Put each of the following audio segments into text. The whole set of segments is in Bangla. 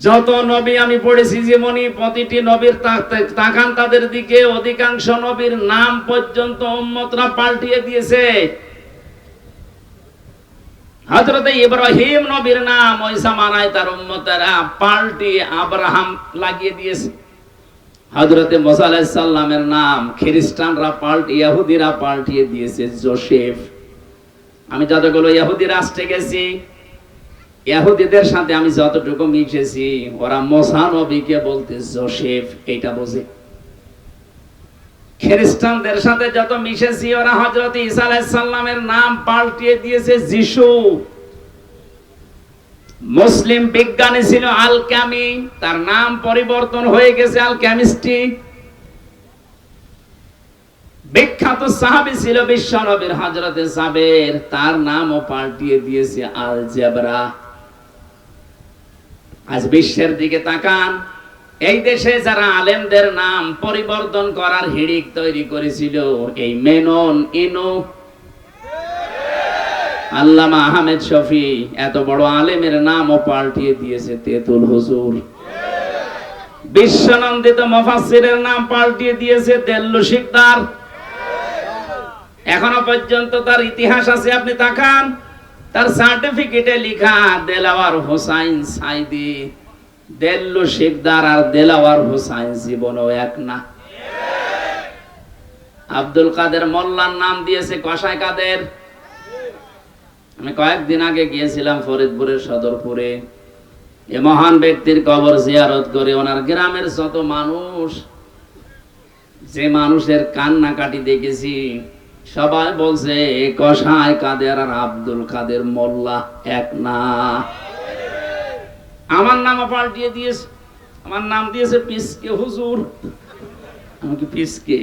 যত নবী আমি পড়েছি যেমনি প্রতিটি নবীর তাকান তাদের দিকে, অধিকাংশ নবীর নাম পর্যন্ত উম্মতরা পাল্টিয়ে দিয়েছে। হজরতে ইব্রাহিম নবীর নাম ওই জামানায় তার উম্মতেরা পাল্টিয়ে আব্রাহাম লাগিয়ে দিয়েছে। হজরতে মোসা আলাইসাল্লামের নাম খ্রিস্টানরা পাল্টি, ইহুদিরা পাল্টিয়ে দিয়েছে, জোসেফ। আমি যতগুলো ইহুদি রাষ্ট্রে গেছি ইহুদিদের সাথে আমি যতটুকু মিশেছি, ওরা মোসা বলতে, জোসেফ, এইটা বোঝে। খ্রিস্টানদের সাথে যত মিশেছি, ওরা হজরত ঈসা আলাইসাল্লামের নাম পাল্টিয়ে দিয়েছে, যিশু। মুসলিম বিজ্ঞানী ছিল আল তার নাম পরিবর্তন হয়ে গেছে আল বিখ্যাত সাহাবী ছিল বিশ্ব নবীর হজরতে সাবের তার নামও পাল্টিয়ে দিয়েছে আল জেবরা আজ বিশ্বের দিকে তাকান। এই দেশে যারা আলেমদের নাম পরিবর্তন করার হিড়িক তৈরি করেছিল, এই মেনন, ইনু। আল্লামা আহমেদ শফি এত বড় আলেমের নামও পাল্টিয়ে দিয়েছে তেতুল হুজুর। বিশ্বনন্দিত মফাসিরের নাম পাল্টিয়ে দিয়েছে দেল্লু শিকদার। এখনও পর্যন্ত তার ইতিহাস আছে, আপনি তাকান। তার সার্টিফিকেটে লেখা, দেলাওয়ার হোসাইন সাইদি, দেল্লু শিকদার আর দেলাওয়ার হোসাইন জীবনও এক না। আব্দুল কাদের মোল্লার নাম দিয়েছে কসাই কাদের। আমি কয়েকদিন আগে গিয়েছিলাম ফরিদপুরের সদরপুরে। এ মহান ব্যক্তির কবর জিয়ারত করে ওনার গ্রামের যত মানুষ, যে মানুষের কান্নাকাটি দেখেছি সবাই বলছে কসাই কাদের আর আব্দুল কাদের মোল্লা এক না? আমার নামও পাল্টিয়ে দিয়েছে। আমার নাম দিয়েছে পিসকে হুজুর। আমাকে পিসকে?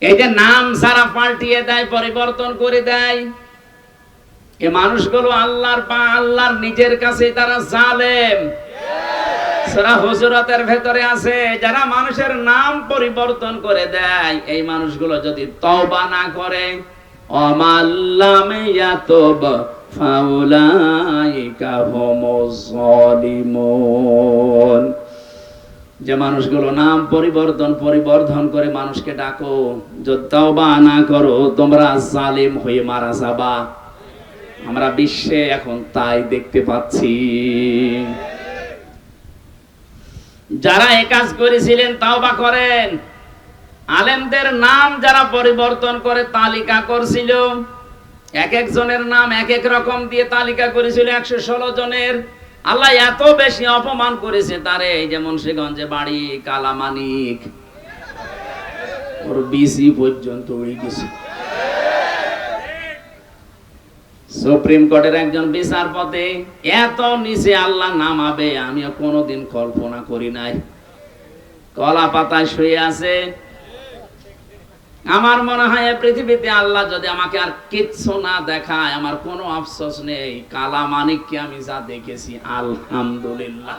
এই যে নাম সারা পাল্টিয়ে দেয়, পরিবর্তন করে দেয়। এ মানুষগুলো আল্লাহর পা, আল্লাহর নিজের কাছে তারা জালেম। সূরা হুজুরাতের ভেতরে আছে, যারা মানুষের নাম পরিবর্তন করে দেয়, এই মানুষগুলো যদি তওবা না করে অমাল্লাম ইয়াতুব ফাউলাইকা হুমুজ জালিমুন যে মানুষগুলো নাম পরিবর্তন, পরিবর্ধন করে মানুষকে ডাকো তওবা না করো, তোমরা জালিম হয়ে মারা যাবা। আমরা বিশ্বে এখন তাই দেখতে পাচ্ছি। যারা এ কাজ করেছিলেন, তাওবা করেন। আলেমদের নাম যারা পরিবর্তন করে, তালিকা করছিল। এক একজনের নাম এক এক রকম দিয়ে তালিকা করেছিল, একশো ষোলো জনের। আল্লাহ এত বেশি অপমান করেছে তারে, এই যে মুন্সিগঞ্জে বাড়ি, কালামানিক। ওর বিসি পর্যন্ত উড়ে গেছে। সুপ্রিম কোর্টের একজন বিচারপতি, এত নিচে আল্লাহ নামাবে আমি কোনোদিন কল্পনা করি নাই। কলা পাতায় শুয়ে আছে। আমার মনে হয় পৃথিবীতে আল্লাহ যদি আমাকে আর কিচ্ছু না দেখায়, আমার কোনো আফসোস নেই। কালা মানিককে আমি যা দেখেছি, আলহামদুলিল্লাহ।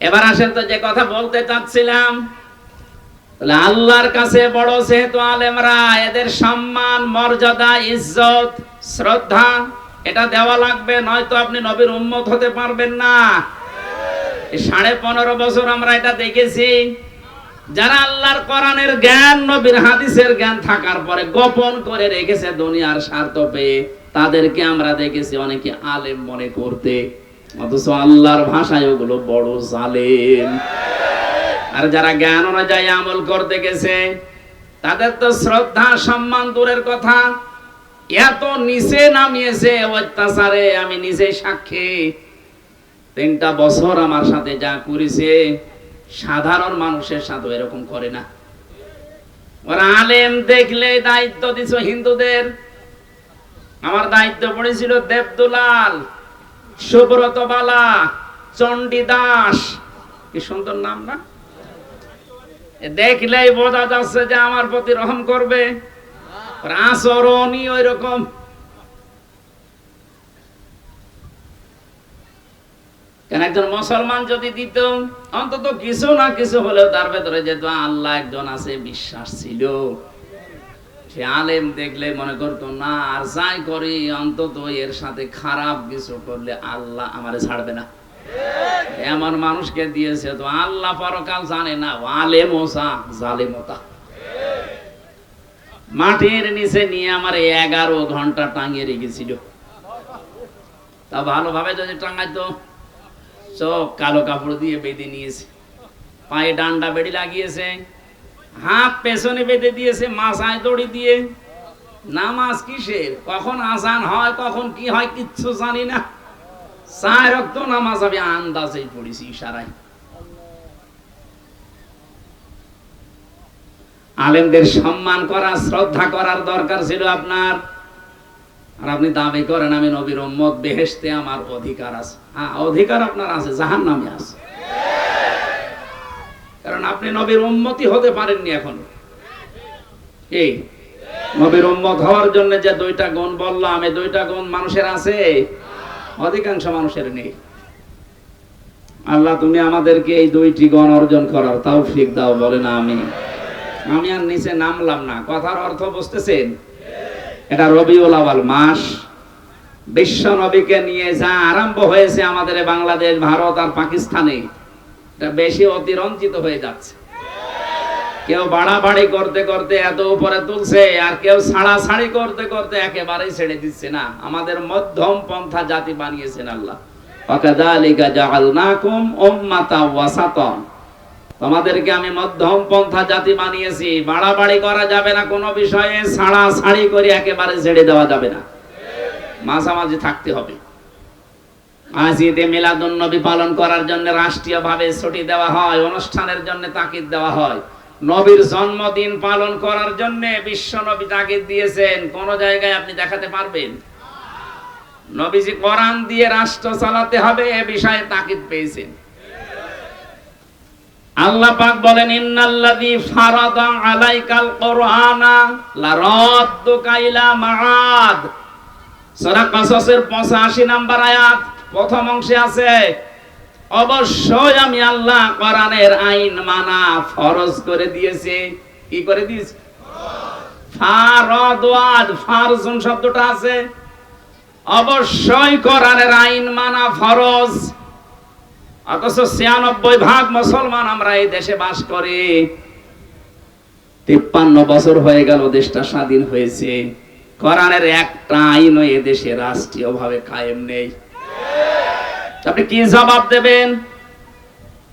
এবার আসেন তো যে কথা বলতে চাচ্ছিলাম। আল্লাহর কাছে বড় যেহেতু আলেমরা, এদের সম্মান, মর্যাদা, ইজ্জত, শ্রদ্ধা, এটা দেওয়া লাগবে, নয়তো আপনি নবীর উম্মত হতে পারবেন না। সাড়ে পনেরো বছর আমরা এটা দেখেছি। যারা আল্লাহর কোরআনের জ্ঞান, নবীর হাদিসের জ্ঞান থাকার পরে গোপন করে রেখেছে দুনিয়ার স্বার্থ পেয়ে, তাদেরকে আমরা দেখেছি অনেকে আলেম মনে করতে। অথচ আল্লাহর ভাষায় ওগুলো বড় জালেম। আর যারা জ্ঞান অনুযায়ী আমল করতে গেছে, তাদের তো শ্রদ্ধা, সম্মান দূরের কথা। এত নিচে নামিয়েছে অত্যাচারে, আমি নিজে সাক্ষী। তিনটা বছর আমার সাথে যা করেছে, সাধারণ মানুষের সাথে এরকম করে না। ওরা আলেম দেখলে দায়িত্ব দিছ হিন্দুদের। আমার দায়িত্ব পড়েছিল দেবদুলাল। সুব্রত বালা চণ্ডী দাস। কি সুন্দর নাম না? দেখলেই বোঝা যাচ্ছে যে আমার প্রতি রহম করবে। আচরণই ওই রকম একজন মুসলমান যদি দিত, অন্তত কিছু না কিছু হলেও তার ভেতরে যেহেতু আল্লাহ একজন আছে, বিশ্বাস ছিল। সে আলেম দেখলে মনে করতো না আর যাই করি অন্তত এর সাথে খারাপ কিছু করলে আল্লাহ আমারে ছাড়বে না। এমন মানুষকে দিয়েছে তো আল্লাহ পরকাল জানে না আলেম ওসা জালেমতা মাটির নিচে নিয়ে আমার এগারো ঘণ্টা টাঙিয়ে রেখেছিল। তা ভালোভাবে যদি টাঙাইতো চোখ কালো কাপড় দিয়ে বেঁধে নিয়েছে। পায়ে ডান্ডা বেড়ি লাগিয়েছে। হাত পেছনে বেঁধে দিয়েছে মাথায় দড়ি দিয়ে। নামাজ কিসের? কখন আজান হয়, কখন কি হয়, কিচ্ছু জানি না। চায় রক্ত নামাজ আমি আন্দাজেই পড়েছি ইশারায়। আলেমদের সম্মান করা, শ্রদ্ধা করার দরকার ছিল আপনার। আর আপনি দাবি করেন, আমি নবীর উম্মত, বেহেশতে আমার অধিকার আছে। হ্যাঁ অধিকার আপনার আছে জাহান নামে আছে। কারণ আপনি নবীর উন্মতি হতে পারেননি এখন। এই, নবীর উম্মত হওয়ার জন্য যে দুইটা গুণ বললাম, এই দুইটা গুণ মানুষের আছে? অধিকাংশ মানুষের নেই। আল্লাহ, তুমি আমাদেরকে এই দুইটি গণ অর্জন করার তাও ফিক দাও বলে না আমি আমি আর নিচে নামলাম না। কথার অর্থ বুঝতেছেন? এটা রবিউল আওয়াল মাস। বিশ্ব নবীকে নিয়ে যা আরম্ভ হয়েছে আমাদের বাংলাদেশ, ভারত আর পাকিস্তানে বেশি অতিরঞ্জিত হয়ে যাচ্ছে। কেউ বাড়াবাড়ি করতে করতে এত উপরে তুলছে, আর কেউ ছাড়াছাড়ি করতে করতে একেবারেই ছেড়ে দিচ্ছে না। আমাদের মধ্যম পন্থা জাতি বানিয়েছেন আল্লাহ। তোমাদেরকে আমি মধ্যম পন্থা জাতি বানিয়েছি, বাড়াবাড়ি করা যাবে না কোনো বিষয়ে, ছাড়াছাড়ি করে একেবারে ছেড়ে দেওয়া যাবে না। মাঝামাঝি থাকতে হবে। আজ ঈদে মিলাদুন নবী পালন করার জন্য রাষ্ট্রীয়ভাবে ছুটি দেওয়া হয়, অনুষ্ঠানের জন্য তাকিদ দেওয়া হয়। নবীর জন্মদিন পালন করার জন্য বিশ্ব নবী তাকিদ দিয়েছেন। কোন জায়গায় আপনি দেখাতে পারবেন? নবীজি কোরআন দিয়ে রাষ্ট্র চালাতে হবে, এ বিষয়ে তাকিদ পেয়েছেন। আল্লাহ পাক বলেন, ইন্নাল্লাযী ফারাদা আলাইকাল কুরআনা লারাদ্দুকা ইলা মাআদ। সূরা কাসাসের 85 নাম্বার আয়াত। প্রথম অংশে আছে, অবশ্যই আমি আল্লাহ কোরআনের আইন মানা ফরজ করে দিয়েছি। কি করে দিয়েছি? শব্দটা আছে। অবশ্যই কোরআনের আইন মানা ফরজ। অথচ ছিয়ানব্বই ভাগ মুসলমান আমরা এই দেশে বাস করি। তিপ্পান্ন বছর হয়ে গেল দেশটা স্বাধীন হয়েছে। কোরআনের একটা আইনও এ দেশে রাষ্ট্রীয় ভাবে কায়েম নেই। আপনি কি জবাব দেবেন?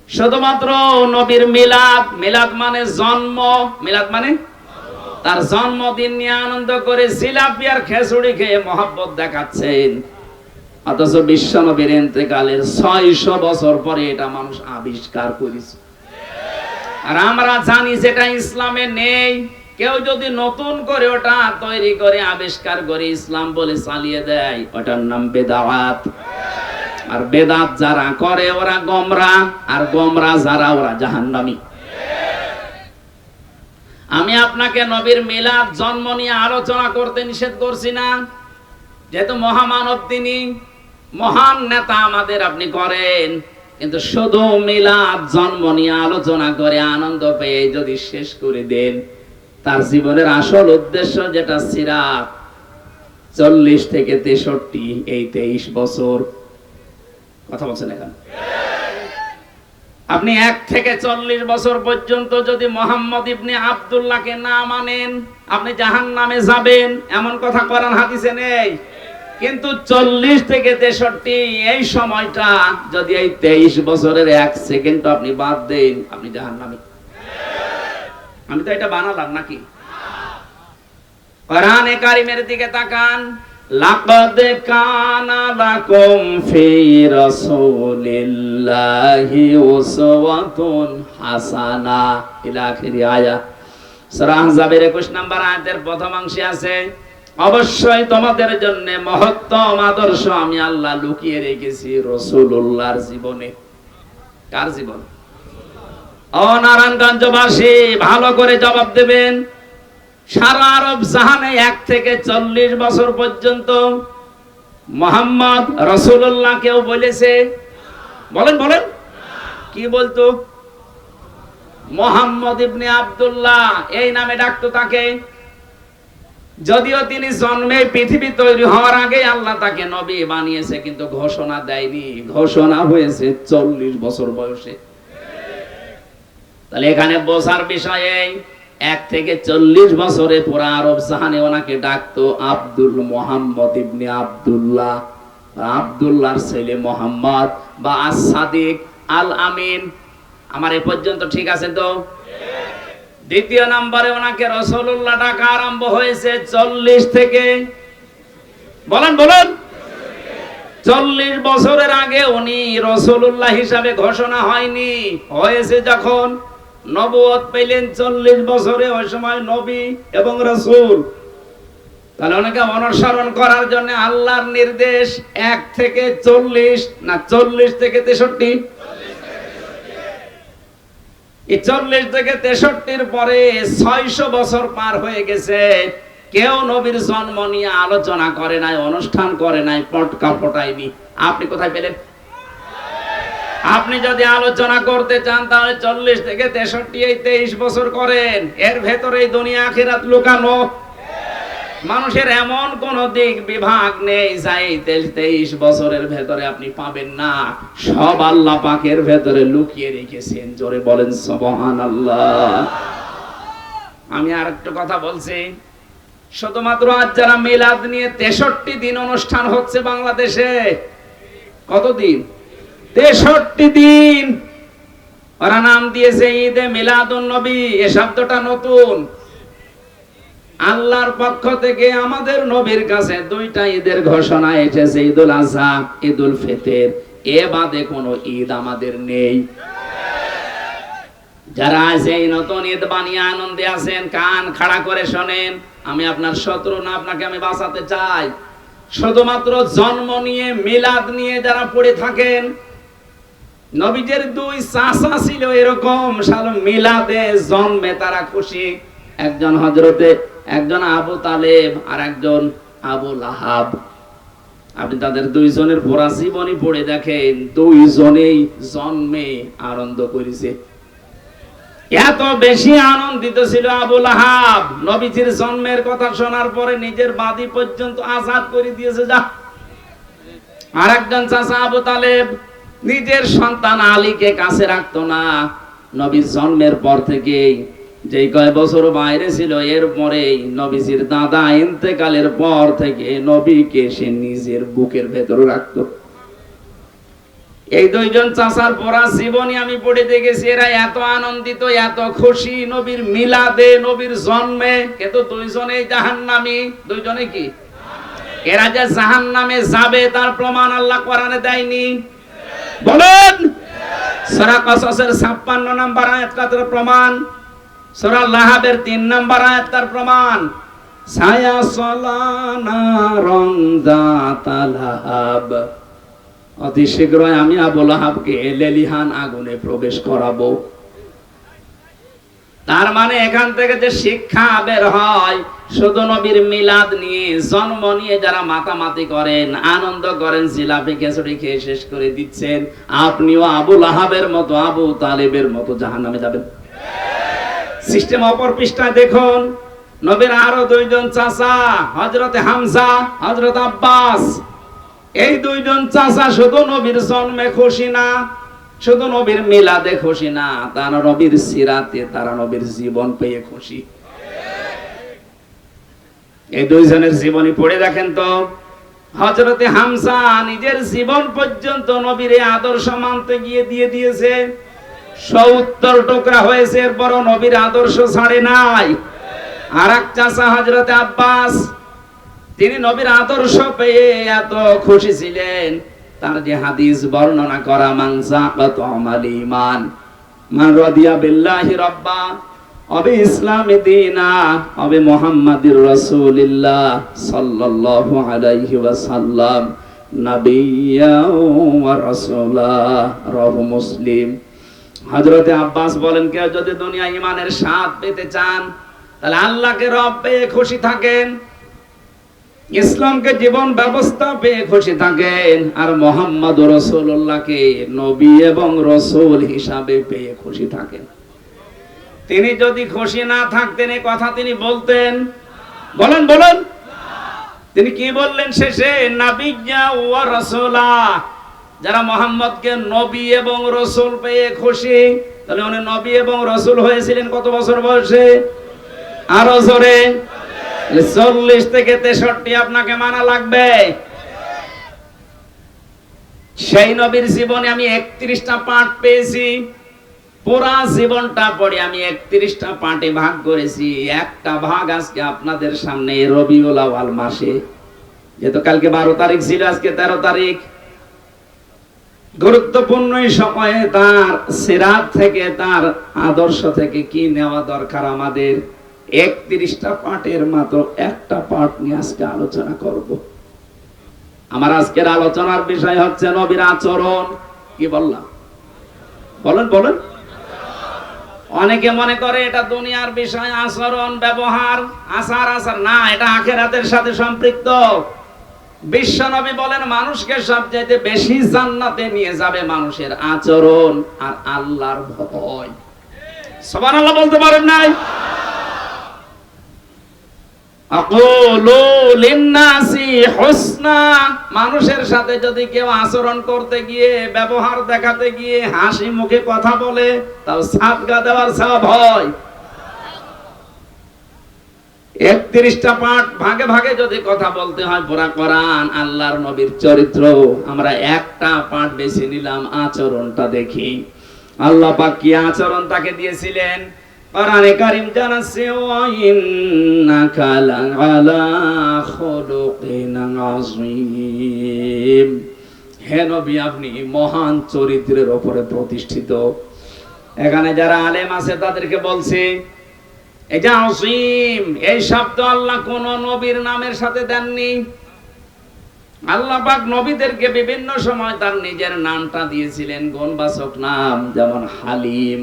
শুধুমাত্র নবীর মিলাদ মিলাদ মানে জন্ম, মিলাদ মানে? তার জন্মদিন নিয়ে আনন্দ করে জিলাপি আর খেসুড়ি খেয়ে মহাব্বত দেখাচ্ছেন। অথচ বিশ্ব নবীর এতেকালের ছয়শো বছর পরে এটা মানুষ আবিষ্কার করেছে। আর আমরা জানি যেটা ইসলামে নেই কেউ যদি নতুন করে ওটা তৈরি করে আবিষ্কার করে ইসলাম বলে চালিয়ে দেয়, ওটার নাম বেদাওয়াত আর বেদাত যারা করে, ওরা গমরা, আর গমরা যারা, ওরা জাহান্নামী। আমি আপনাকে নবীর মিলাদ জন্ম নিয়ে আলোচনা করতে নিষেধ করছি না। যেহেতু মহামানব তিনি, মহান নেতা আমাদের আপনি করেন, কিন্তু শুধু মিলাদ জন্ম নিয়ে আলোচনা করে আনন্দ পেয়ে যদি শেষ করে দেন তার জীবনের আসল উদ্দেশ্য যেটা সিরাত, চল্লিশ থেকে তেষট্টি, এই তেইশ বছর। কথা বলছেন এখন? আপনি এক থেকে চল্লিশ বছর পর্যন্ত যদি মোহাম্মদ ইবনে আবদুল্লাহকে না মানেন, আপনি জাহান নামে যাবেন। এমন কথা করার হাদিসে নেই। কিন্তু চল্লিশ থেকে তেষট্টি, এই সময়টা যদি এই তেইশ বছরের এক সেকেন্ড আপনি বাদ দেন, আপনি জাহান নামে আমি তো এটা বানালাম নাকি? কারিমের দিকে তাকান কানা লাকুম ফি রাসূলিল্লাহি উসওয়াতুন হাসানা। ইলা সূরা আহজাবের 21 নম্বর আয়াতের প্রথম অংশে আছে, অবশ্যই তোমাদের জন্য মহত্তম আদর্শ আমি আল্লাহ লুকিয়ে রেখেছি রাসূলুল্লাহর জীবনে। কার জীবন? ও নারায়ণগঞ্জবাসী ভালো করে জবাব দেবেন। সারা আরব জাহানে এক থেকে চল্লিশ বছর পর্যন্ত মোহাম্মদ রসুল্লাহ কেউ বলেছে, বলেন বলেন, কি বলতো? মোহাম্মদ ইবনে আব্দুল্লাহ, এই নামে ডাকতো তাকে। যদিও তিনি জন্মে পৃথিবী তৈরি হওয়ার আগে আল্লাহ তাকে নবী বানিয়েছে, কিন্তু ঘোষণা দেয়নি। ঘোষণা হয়েছে চল্লিশ বছর বয়সে। তাহলে এখানে বসার বিষয় এক থেকে চল্লিশ বছরে পুরা আরব জাহানে ওনাকে ডাকতো আব্দুল মোহাম্মদ ইবনে আব্দুল্লাহ। আব্দুল্লাহর ছেলে মোহাম্মদ বা আসাদিক আল আমিন আমার এ পর্যন্ত ঠিক আছে তো? দ্বিতীয় নম্বরে ওনাকে রসুল্লাহ ডাকা আরম্ভ হয়েছে চল্লিশ থেকে। বলেন বলেন। চল্লিশ বছরের আগে উনি রসুল্লাহ হিসাবে ঘোষণা হয়নি, হয়েছে যখন নবুয়ত পেলেন চল্লিশ বছরে ওই সময় নবী এবং রসুল। তাহলে অনেকে অনুসরণ করার জন্য আল্লাহর নির্দেশ এক থেকে চল্লিশ না চল্লিশ থেকে তেষট্টি? এই চল্লিশ থেকে তেষট্টির পরে ছয়শো বছর পার হয়ে গেছে। কেউ নবীর জন্ম নিয়ে আলোচনা করে নাই, অনুষ্ঠান করে নাই, পটকা পটায়নি আপনি কোথায় পেলেন? আপনি যদি আলোচনা করতে চান, তাহলে চল্লিশ থেকে তেষট্টি এই তেইশ বছর করেন। এর ভেতরে দুনিয়া আখিরাত লুকানো। মানুষের এমন কোন দিক বিভাগ নেই যাই তেইশ বছরের ভেতরে আপনি পাবেন না। সব আল্লাহ পাকের ভেতরে লুকিয়ে রেখেছেন। জোরে বলেন সবহান আল্লাহ আমি আর একটা কথা বলছি। শুধুমাত্র আজ যারা মিলাদ নিয়ে তেষট্টি দিন অনুষ্ঠান হচ্ছে বাংলাদেশে, কতদিন? তেষট্টি দিন। ওরা নাম দিয়েছে ঈদে মিলাদুন নবী, এ শব্দটা নতুন। আল্লাহর পক্ষ থেকে আমাদের নবীর কাছে দুইটা ঈদের ঘোষণা এসেছে, ঈদুল আজহা ঈদুল ফিতর। এ বাদে কোনো ঈদ আমাদের নেই। যারা আছে এই নতুন ঈদ বানিয়ে আনন্দে আছেন, কান খাড়া করে শোনেন, আমি আপনার শত্রু না, আপনাকে আমি বাঁচাতে চাই। শুধুমাত্র জন্ম নিয়ে, মিলাদ নিয়ে যারা পড়ে থাকেন নবীজের দুই চাচা ছিল এরকম সাল মিলাদে জন্মে তারা খুশি। একজন হজরতে একজন আবু তালেব আর একজন আবু লাহাব। আপনি তাদের দুইজনের পুরা জীবনী পড়ে দেখেন, দুইজনেই জন্মে আনন্দ করেছে। এত বেশি আনন্দিত ছিল আবু লাহাব। নবীজির জন্মের কথা শোনার পরে নিজের বাদী পর্যন্ত আজাদ করে দিয়েছে, যা। আর একজন চাচা আবু তালেব নিজের সন্তান আলীকে কাছে রাখতো না। নবীর জন্মের পর থেকেই যে কয় বছর বাইরে ছিল, এর এরপরেই নবীজির দাদা ইন্তেকালের পর থেকে নবীকে সে নিজের বুকের ভেতর রাখতো। এই দুইজন চাচার পড়া জীবনী আমি পড়ে দেখেছি, এরা এত আনন্দিত, এত খুশি, নবীর মিলাদে, নবীর জন্মে। কিন্তু দুইজনেই জাহান্নামী। দুইজনে কি? এরা যে জাহান নামে যাবে, তার প্রমাণ আল্লাহ কোরআনে দেয়নি। বলেন। সূরা কাসাসের 56 নাম্বার আয়াত তার প্রমাণ? সূরা লাহাবের 3 নাম্বার আয়াত তার প্রমাণ? ছায়া সলানা রং লাহাব। অতি শীঘ্রই আমি আবু লাহাবকে লেলিহান আগুনে প্রবেশ করাবো। তার মানে এখান থেকে যে শিক্ষা বের হয়, শুধু নবীর মিলাদ নিয়ে, জন্ম নিয়ে যারা মাতামাতি করেন, আনন্দ করেন, জিলাপি, খেচড়ি খেয়ে শেষ করে দিচ্ছেন, আপনিও আবুল আহাবের মতো, আবু তালেবের মতো জাহান নামে যাবেন। সিস্টেম অপর পৃষ্ঠায় দেখুন, নবীর আরও দুইজন চাচা হজরতে হামজা হজরত আব্বাস। এই দুইজন চাচা শুধু নবীর জন্মে খুশি না শুধু নবীর মিলাদে খুশি না, তারা নবীর সিরাতে তারা নবীর জীবন পেয়ে খুশি। এই দুইজনের জীবনী পড়ে দেখেন তো হজরতে হামসা নিজের জীবন পর্যন্ত নবীর আদর্শ মানতে গিয়ে দিয়ে দিয়েছে। সত্তর টুকরা হয়েছে এরপরও নবীর আদর্শ ছাড়ে নাই। আর এক চাষা হজরতে আব্বাস, তিনি নবীর আদর্শ পেয়ে এত খুশি ছিলেন। তার যে হাদিস বর্ণনা করা মানসা কত আমাল ইমান মান বিল্লাহি অবে ইসলামে দিনা অবে মুহাম্মাদির সাল্লাল্লাহু আলাইহি ওয়াসাল্লাম ওয়া রাসূলা মুসলিম। হযরতে আব্বাস বলেন, কেউ যদি দুনিয়া ইমানের স্বাদ পেতে চান, তাহলে আল্লাহকে রব পেয়ে খুশি থাকেন। ইসলামকে জীবন ব্যবস্থা পেয়ে খুশি থাকেন আর মোহাম্মদ রসুল্লাহকে নবী এবং রসুল হিসাবে পেয়ে খুশি থাকেন। তিনি যদি খুশি না থাকতেন এই কথা তিনি বলতেন। বলেন বলেন। তিনি কি বললেন শেষে? নাবিজ্ঞা ওয়া রাসূলা। যারা মোহাম্মদকে নবী এবং রসুল পেয়ে খুশি, তাহলে উনি নবী এবং রসুল হয়েছিলেন কত বছর বয়সে? আরও জোরে। চল্লিশ থেকে তেষট্টি আপনাকে মানা লাগবে। সেই নবীর জীবনে আমি একত্রিশটা পাঠ পেয়েছি, পুরা জীবনটা পড়ে আমি একত্রিশটা পাঠে ভাগ করেছি। একটা ভাগ আজকে আপনাদের সামনে রবিউল আওয়াল মাসে। যেহেতু কালকে বারো তারিখ ছিল, আজকে তেরো তারিখ। গুরুত্বপূর্ণ সময়ে তার সিরাত থেকে, তার আদর্শ থেকে কি নেওয়া দরকার আমাদের? একত্রিশটা মাত্র একটা নিয়ে আজকে আলোচনা করব। আমার আজকের আলোচনার বিষয় হচ্ছে নবীর আচরণ। কি বললাম? বলেন বলেন। অনেকে মনে করে এটা দুনিয়ার বিষয়, আচরণ, ব্যবহার না, এটা সাথে সম্পৃক্ত। বিশ্ব নবী বলেন, মানুষকে সবচাইতে বেশি জান্নাতে নিয়ে যাবে মানুষের আচরণ আর আল্লাহর ভয়। সবার আল্লাহ বলতে পারেন নাই? মানুষের সাথে যদি কেউ আচরণ করতে গিয়ে, ব্যবহার দেখাতে গিয়ে হাসি মুখে কথা বলে, তাও সাদগা দেওয়ার সব হয়। একত্রিশটা পাঠ ভাগে ভাগে যদি কথা বলতে হয়, পুরা কোরআন আল্লাহর নবীর চরিত্র। আমরা একটা পাঠ বেছে নিলাম আচরণটা দেখি। আল্লাহ পাক কি আচরণ তাকে দিয়েছিলেন? কোরআনে কারীম জানাচ্ছে ওয়া ইন্নাকা লাআলা খুলুকিন আযীম। হে নবী, আপনি মহান চরিত্রের উপরে প্রতিষ্ঠিত। এখানে যারা আলেম আছে, তাদেরকে বলছি, এই যে আসিম এই শব্দ আল্লাহ কোন নবীর নামের সাথে দেননি। আল্লাহ পাক নবীদেরকে বিভিন্ন সময় তার নিজের নামটা দিয়েছিলেন। গুণবাচক নাম যেমন হালিম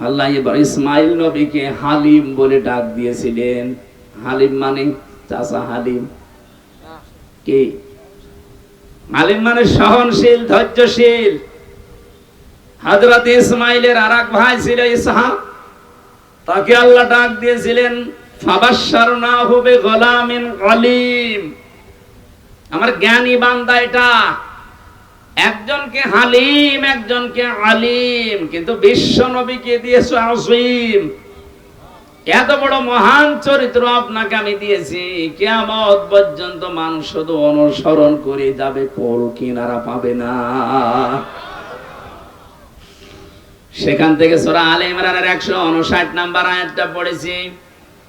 আল্লাহ এবার ইসমাইল নবীকে হালিম বলে ডাক দিয়েছিলেন। হালিম মানে চাচা হালিম। কি? হালিম মানে সহনশীল, ধৈর্যশীল। হযরত ইসমাইলের আর এক ভাই ছিল ইসহাক। তাকে আল্লাহ ডাক দিয়েছিলেন ফাবাশশারনা হবে গোলামিন আলিম। আমার জ্ঞানী বান্দা এটা। একজনকে হালিম, একজনকে আলিম। কিন্তু বিশ্ব নবীকে দিয়েছ আসিম এত বড় মহান চরিত্র আপনাকে আমি দিয়েছি। কেমন পর্যন্ত মানুষ শুধু অনুসরণ করে যাবে কোল কিনারা পাবে না। সেখান থেকে সোরা আলে ইমরানের একশো উনষাট নাম্বার আয়াতটা পড়েছি।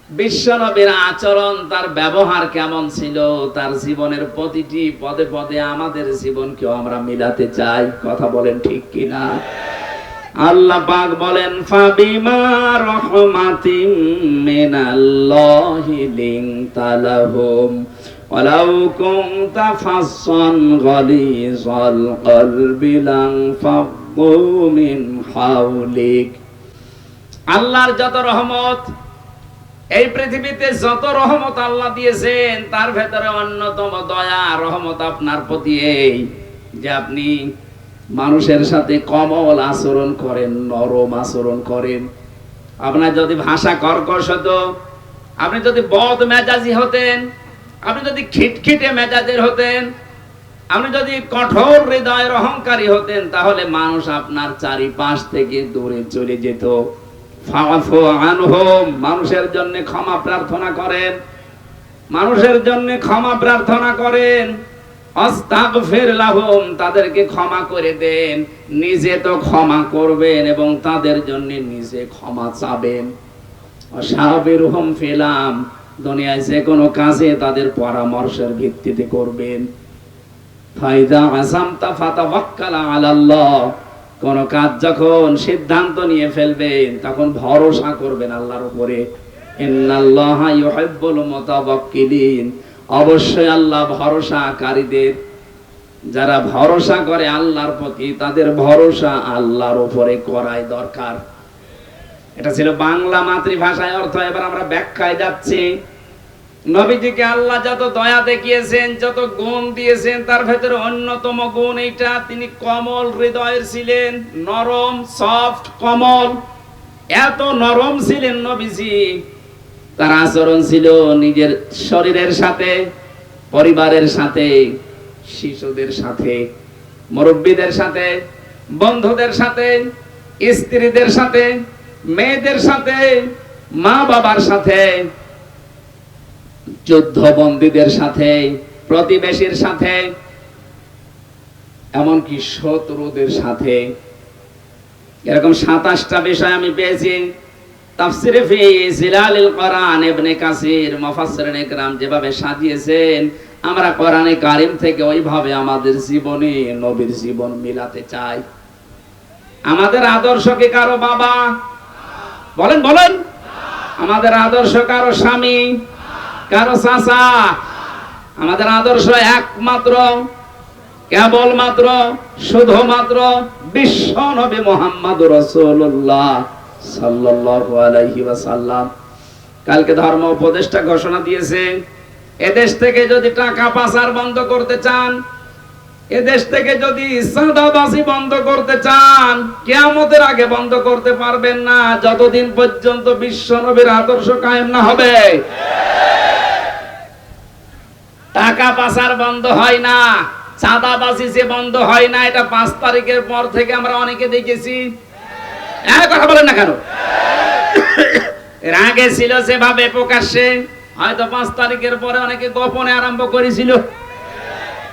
বিশ্বনবীর আচরণ, তার ব্যবহার কেমন ছিল, তার জীবনের প্রতিটি পদে পদে আমাদের জীবনকেও আমরা মিলাতে চাই। কথা বলেন ঠিক কিনা? আল্লাহ পাক বলেন, ফাবিমা রহমাতিম মিনাল্লাহি ওয়ালাউ কুনতা ফাসসান গালিজাল কলবি লান মিন হাওলিক। আল্লাহর যত রহমত এই পৃথিবীতে যত রহমত আল্লাহ দিয়েছেন, তার ভেতরে অন্যতম দয়া, রহমত আপনার প্রতি এই যে আপনি মানুষের সাথে কমল আচরণ করেন, নরম আচরণ করেন। আপনার যদি ভাষা কর্কশ হতো, আপনি যদি বদ মেজাজি হতেন, আপনি যদি খিটখিটে মেজাজের হতেন, আপনি যদি কঠোর হৃদয়ের অহংকারী হতেন, তাহলে মানুষ আপনার চারিপাশ থেকে দূরে চলে যেত। মানুষের জন্য ক্ষমা প্রার্থনা করেন। মানুষের জন্য ক্ষমা প্রার্থনা করেন। তাদেরকে ক্ষমা করে দেন। নিজে তো ক্ষমা করবেন এবং তাদের জন্য নিজে ক্ষমা চাবেন। ফিলাম, দুনিয়ায় যে কোনো কাজে তাদের পরামর্শের ভিত্তিতে করবেন। ফাইদা আসামতা ফাতাওয়াক্কাল আলাল্লাহ কোন কাজ যখন সিদ্ধান্ত নিয়ে ফেলবেন, তখন ভরসা করবেন আল্লাহর উপরে। অবশ্যই আল্লাহ ভরসাকারীদের, যারা ভরসা করে আল্লাহর প্রতি, তাদের ভরসা আল্লাহর উপরে করাই দরকার। এটা ছিল বাংলা মাতৃভাষায় অর্থ। এবার আমরা ব্যাখ্যায় যাচ্ছি। নবীজিকে আল্লাহ যত দয়া দেখিয়েছেন, যত গুণ দিয়েছেন, তার ভেতরে অন্যতম গুণ এইটা, তিনি কমল হৃদয়ের ছিলেন, নরম সফট কমল। এত নরম ছিলেন নবীজি। তার আচরণ ছিল নিজের শরীরের সাথে, পরিবারের সাথে, শিশুদের সাথে, মুরব্বীদের সাথে, বন্ধুদের সাথে, স্ত্রীদের সাথে, মেয়েদের সাথে মা বাবার সাথে যুদ্ধবন্দীদের সাথে, প্রতিবেশীর সাথে, এমনকি শত্রুদের সাথে। এরকম সাতাশটা বিষয় আমি পেয়েছি। আমাদের জীবনে, নবীর জীবন মিলাতে চাই। আমাদের আদর্শ কারও বাবা? বলেন বলেন। আমাদের আদর্শ কারও স্বামী? কারও চাচা, আমাদের আদর্শ একমাত্র, কেবলমাত্র, শুধুমাত্র বিশ্ব নবী মোহাম্মদ রসুল্লাহ ওয়াসাল্লাম। কালকে ধর্ম উপদেষ্টা ঘোষণা দিয়েছে, এদেশ থেকে যদি টাকা পাচার বন্ধ করতে চান এদেশ থেকে যদি সাদাবাজি বন্ধ করতে চান, কিয়ামতের আগে বন্ধ করতে পারবেন না, যতদিন পর্যন্ত বিশ্ব নবীর আদর্শ কায়েম না হবে। টাকা পাচার বন্ধ হয় না চাঁদাবাজি যে বন্ধ হয় না, এটা পাঁচ তারিখের পর থেকে আমরা অনেকে দেখেছি। হ্যাঁ কথা বলেন না কেন? এর আগে ছিল যেভাবে প্রকাশ্যে, হয়তো পাঁচ তারিখের পরে অনেকে গোপনে আরম্ভ করেছিল।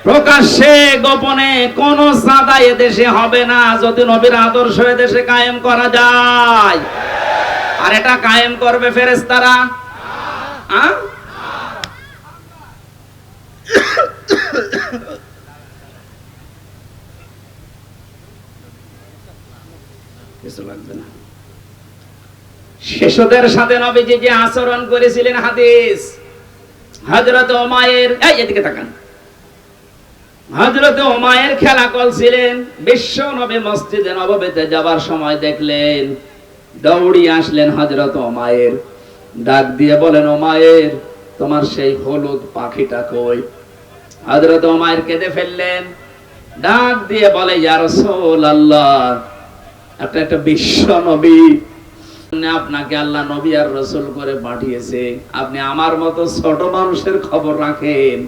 প্রকাশ্যে, গোপনে কোন চাঁদা এদেশে হবে না, যদি নবীর আদর্শ এদেশে কায়েম করা যায়। আর এটা কায়েম করবে লাগবে না। শিশুদের সাথে নবীজি যে আচরণ করেছিলেন হাদিস, হযরত ওমায়ের, এই এদিকে তাকান। হযরত ওমায়ের খেলা করছিলেন। বিশ্ব নবী মসজিদে নববীতে যাবার সময় দেখলেন দৌড়ি আসলেন হযরত ওমায়ের। ডাক দিয়ে বলেন, ওমায়ের, তোমার সেই হলুদ পাখিটা কই? হযরত ওমায়ের কেঁদে ফেললেন। ডাক দিয়ে বলে, ইয়া রাসূলুল্লাহ, আপনি একটা বিশ্ব নবী। আপনাকে আল্লাহ নবী আর রসুল করে পাঠিয়েছে। আপনি আমার মতো ছোট মানুষের খবর রাখেন।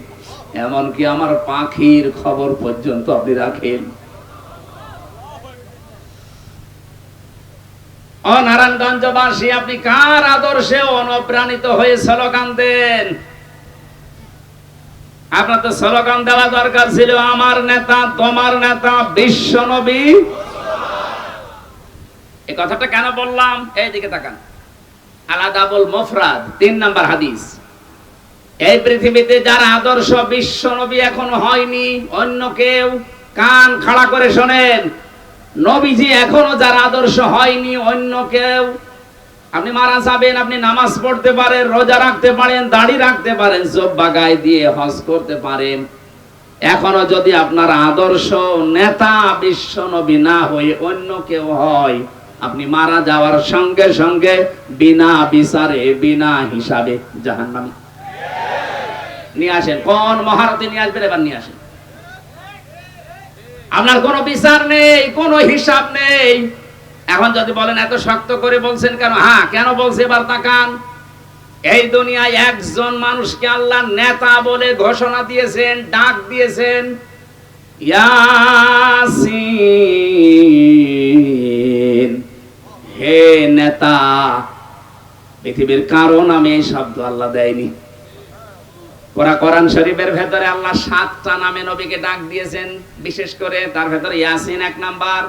এমনকি আমার পাখির খবর পর্যন্ত আপনি রাখেন। ও নারায়ণগঞ্জবাসী আপনি কার আদর্শে অনুপ্রাণিত হয়ে স্লোগান দেন? আপনার তো স্লোগান দেওয়া দরকার ছিল, আমার নেতা, তোমার নেতা, বিশ্ব নবী। এই কথাটা কেন বললাম? এই দিকে তাকান। আলাদাবুল মুফরাদ, তিন নাম্বার হাদিস। এই পৃথিবীতে যার আদর্শ বিশ্ব নবী এখনও হয়নি, অন্য কেউ? কান খাড়া করে শোনেন, নবীজি এখনও যার আদর্শ হয়নি, অন্য কেউ? আপনি মারা যাবেন, আপনি নামাজ পড়তে পারেন, রোজা রাখতে পারেন, দাড়ি রাখতে পারেন জব্বা গায়ে দিয়ে হজ করতে পারেন। এখনও যদি আপনার আদর্শ নেতা বিশ্ব নবী না হয়ে অন্য কেউ হয়, আপনি মারা যাওয়ার সঙ্গে সঙ্গে বিনা বিচারে, বিনা হিসাবে জাহান্নামী। নিয়ে আসেন। কোন মহারতি নিয়ে আসবেন, এবার নিয়ে আসেন। আপনার কোনো বিচার নেই, কোনো হিসাব নেই। এখন যদি বলেন, এত শক্ত করে বলছেন কেন? হ্যাঁ কেন বলছে এবার তাকান? এই দুনিয়ায় একজন মানুষকে আল্লাহ নেতা বলে ঘোষণা দিয়েছেন, ডাক দিয়েছেন। হে নেতা, পৃথিবীর কারণ আমি এই শব্দ আল্লাহ দেয়নি। কোরআন কোরআন শরীফের ভেতরে আল্লাহ সাতটা নামে নবীকে ডাক দিয়েছেন, বিশেষ করে তার ভেতরে ইয়াসিন এক নাম্বার,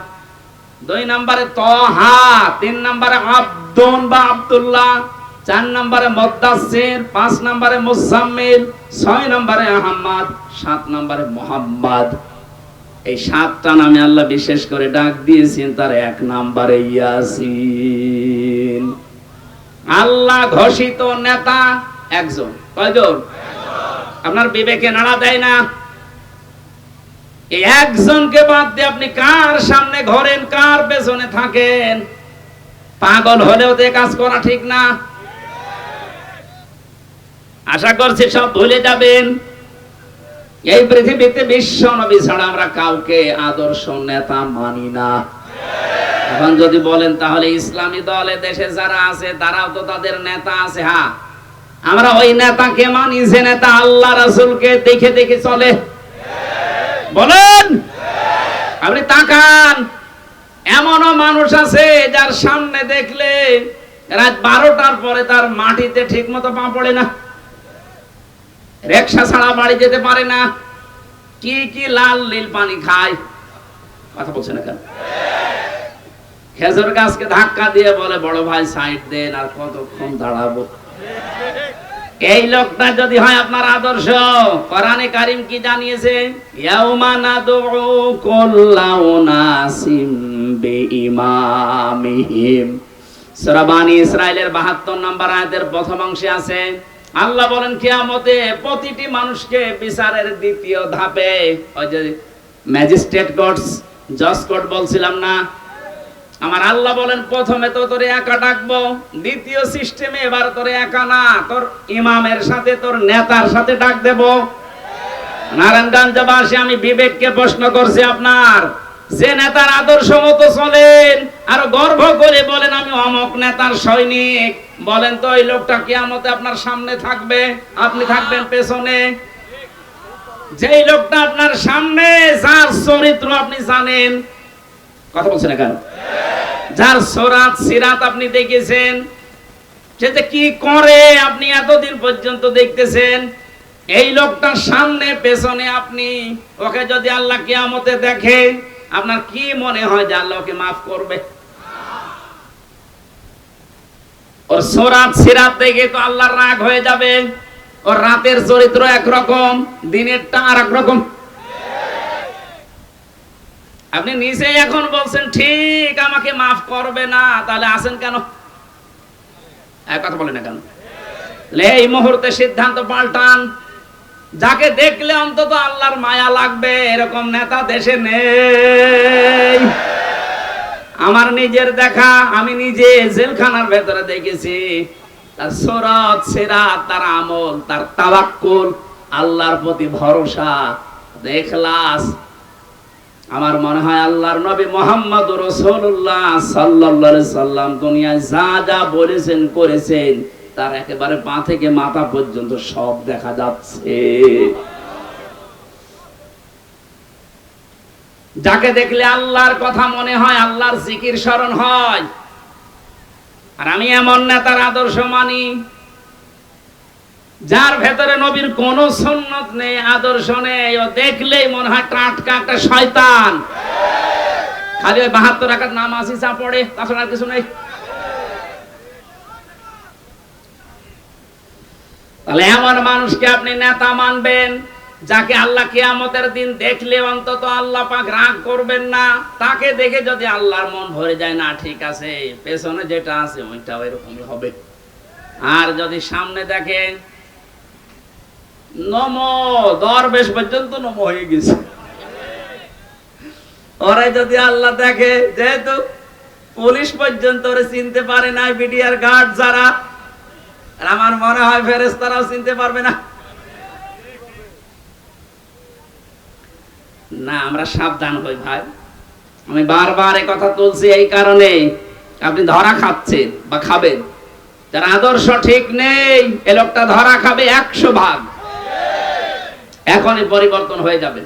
দুই নম্বরে তহা, তিন নম্বরে আব্দুন বা আব্দুল্লাহ, চার নম্বরে মদ্দাসির পাঁচ নম্বরে মুজাম্মিল, ছয় নম্বরে আহমদ সাত নম্বরে মোহাম্মদ। এই সাতটা নামে আল্লাহ বিশেষ করে ডাক দিয়েছেন, তার এক নম্বরে ইয়াসিন। আল্লাহ ঘোষিত নেতা একজন। কয়জন? আপনার বিবেকে নাড়া দেয় না। একজনকে বাদ দিয়ে আপনি কার সামনে ঘরেন, কার পেছনে থাকেন? পাগল হলেও তো কাজ করা ঠিক না। আশা করছি সব ভুলে যাবেন। এই পৃথিবীতে বিশ্ব নবী ছাড়া আমরা কাউকে আদর্শ নেতা মানি না। এখন যদি বলেন তাহলে ইসলামী দলে দেশে যারা আছে, তারাও তো তাদের নেতা আছে হ্যাঁ। আমরা ওই নেতাকে মানি যে নেতা আল্লাহ রাসূলকে দেখে দেখে চলে। বলেন? আপনি তাকান। এমনও মানুষ আছে যার সামনে দেখলে রাত বারোটার পরে তার মাটিতে ঠিক মতো পা পড়ে না। রেকশা ছাড়া বাড়ি যেতে পারে না। কি কি লাল নীল পানি খায়। কথা বলছে না কেন? খেজুর গাছকে ধাক্কা দিয়ে বলে, বড় ভাই, সাইড দেন আর কতক্ষণ দাঁড়াবো? এই লোকটা যদি হয় আপনার আদর্শ। কোরআনে কারিম কি জানিয়েছে? ইয়াউমা নাদউ কুল্লা বিইমামিহিম। সূরা বানী ইসরাইলের 72 নম্বর আয়াতের প্রথম অংশে আছে, আল্লাহ বলেন, কিয়ামতে প্রতিটি মানুষকে বিচারের দ্বিতীয় ধাপে ওই যে ম্যাজিস্ট্রেট কোর্টস, জজ কোর্ট বলছিলাম না আমার আল্লাহ বলেন, প্রথমে তো তোরে একা ডাকবো, দ্বিতীয় সিস্টেমে এবার তোরে একা না, তোর ইমামের সাথে, তোর নেতার সাথে ডাক দেব। নারায়ণগঞ্জবাসী আমি বিবেককে প্রশ্ন করছি আপনার, যে নেতার আদর্শ মতো চলেন আর গর্ব করে বলেন আমি অমক নেতার সৈনিক, বলেন তো ওই লোকটা কিয়ামতে আপনার সামনে থাকবে, আপনি থাকবেন পেছনে। যেই লোকটা আপনার সামনে, যার চরিত্র আপনি জানেন, কথা বলছেন কেন? যার সরাত, সিরাত আপনি দেখেছেন, সে কি করে আপনি এতদিন পর্যন্ত দেখতেছেন, এই লোকটার সামনে, পেছনে আপনি, ওকে যদি আল্লাহ কিয়ামতে দেখে, আপনার কি মনে হয় যে আল্লাহ ওকে মাফ করবে? ওর সরাত, সিরাত দেখে তো আল্লাহর রাগ হয়ে যাবে, ওর রাতের চরিত্র একরকম, দিনেরটা আর রকম। আপনি নিজে এখন বলছেন, ঠিক, আমাকে মাফ করবে না। তাহলে আসেন কেন? কথা বলেন না কেন? এই মুহূর্তে সিদ্ধান্ত পাল্টান। যাকে দেখলে অন্তত আল্লাহর মায়া লাগবে, এরকম নেতা দেশে নেই। আমার নিজের দেখা, আমি নিজে জেলখানার ভেতরে দেখেছি। তার সরত, সেরাত, তার আমল, তার তাবাক্কুল আল্লাহর প্রতি ভরসা দেখলাস আমার মনে হয় আল্লাহর নবী মোহাম্মদ রসুল্লাহ সাল্লাহ সাল্লাম দুনিয়ায় যা যা বলেছেন, করেছেন, তার একেবারে পা থেকে মাথা পর্যন্ত সব দেখা যাচ্ছে। যাকে দেখলে আল্লাহর কথা মনে হয়, আল্লাহর জিকির স্মরণ হয়। আর আমি এমন নেতার আদর্শ মানি যার ভেতরে নবীর কোন সুন্নত নেই, আদর্শ নেই, ও দেখলেই মনে হয় টাটকা একটা শয়তান। খালি ওই বাহাত্তর টাকার নাম আসি চা পড়ে, তাছাড়া আর কিছু নেই। তাহলে এমন মানুষকে আপনি নেতা মানবেন, যাকে আল্লাহ কিয়ামতের দিন দেখলে অন্তত আল্লাহ পাক রাগ করবেন না, তাকে দেখে যদি আল্লাহর মন ভরে যায়, না, ঠিক আছে, পেছনে যেটা আছে ওইটাও এরকমই হবে। আর যদি সামনে দেখেন নম, দরবেশ পর্যন্ত নম হয়ে গেছে। ওরাই যদি আল্লাহ দেখে, যেহেতু পুলিশ পর্যন্ত ওরে চিনতে পারে না, বিডিআর গার্ড যারা আমার মনে হয় ফেরেস তারাও চিনতে পারবে না। না, আমরা সাবধান হই ভাই। আমি বারবার এই কথা তুলছি এই কারণে। আপনি ধরা খাচ্ছেন বা খাবেন। যার আদর্শ ঠিক নেই, এ লোকটা ধরা খাবে একশো ভাগ। এখনই পরিবর্তন হয়ে যাবে।